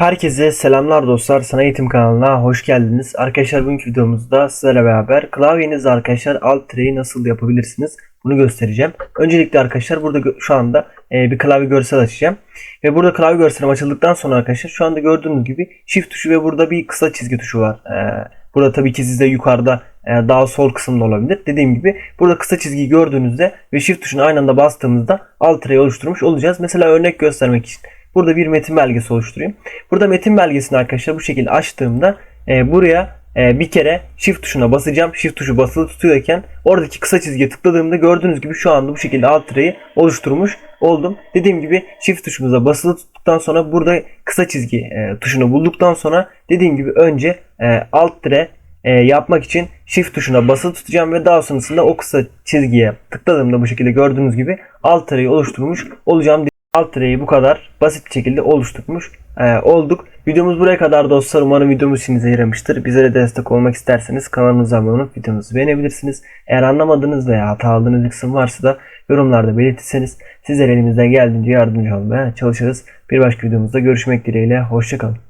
Herkese selamlar dostlar. Sana Eğitim kanalına hoş geldiniz. Arkadaşlar bugünkü videomuzda sizlerle beraber klavyenizde arkadaşlar alt tireyi nasıl yapabilirsiniz bunu göstereceğim. Öncelikle arkadaşlar burada şu anda e, bir klavye görsel açacağım. Ve burada klavye görselim açıldıktan sonra arkadaşlar şu anda gördüğünüz gibi shift tuşu ve burada bir kısa çizgi tuşu var. E, burada tabii ki sizde yukarıda e, daha sol kısımda olabilir. Dediğim gibi burada kısa çizgiyi gördüğünüzde ve shift tuşunu aynı anda bastığımızda alt tireyi oluşturmuş olacağız. Mesela örnek göstermek için burada bir metin belgesi oluşturayım. Burada metin belgesini arkadaşlar bu şekilde açtığımda e, buraya e, bir kere shift tuşuna basacağım. Shift tuşu basılı tutuyorken oradaki kısa çizgiye tıkladığımda gördüğünüz gibi şu anda bu şekilde alt tireyi oluşturmuş oldum. Dediğim gibi shift tuşumuza basılı tuttuktan sonra burada kısa çizgi e, tuşunu bulduktan sonra dediğim gibi önce e, alt tire e, yapmak için shift tuşuna basılı tutacağım ve daha sonrasında o kısa çizgiye tıkladığımda bu şekilde gördüğünüz gibi alt tireyi oluşturmuş olacağım. Alt tireyi bu kadar basit şekilde oluşturmuş e, olduk. Videomuz buraya kadar dostlar. Umarım videomuz işinize yaramıştır. Bizlere destek olmak isterseniz kanalımıza abone olup videomuzu beğenebilirsiniz. Eğer anlamadığınız veya hata aldığınız bir kısım varsa da yorumlarda belirtirseniz sizler elimizden geldiğince yardımcı olmaya çalışırız. Bir başka videomuzda görüşmek dileğiyle. Hoşçakalın.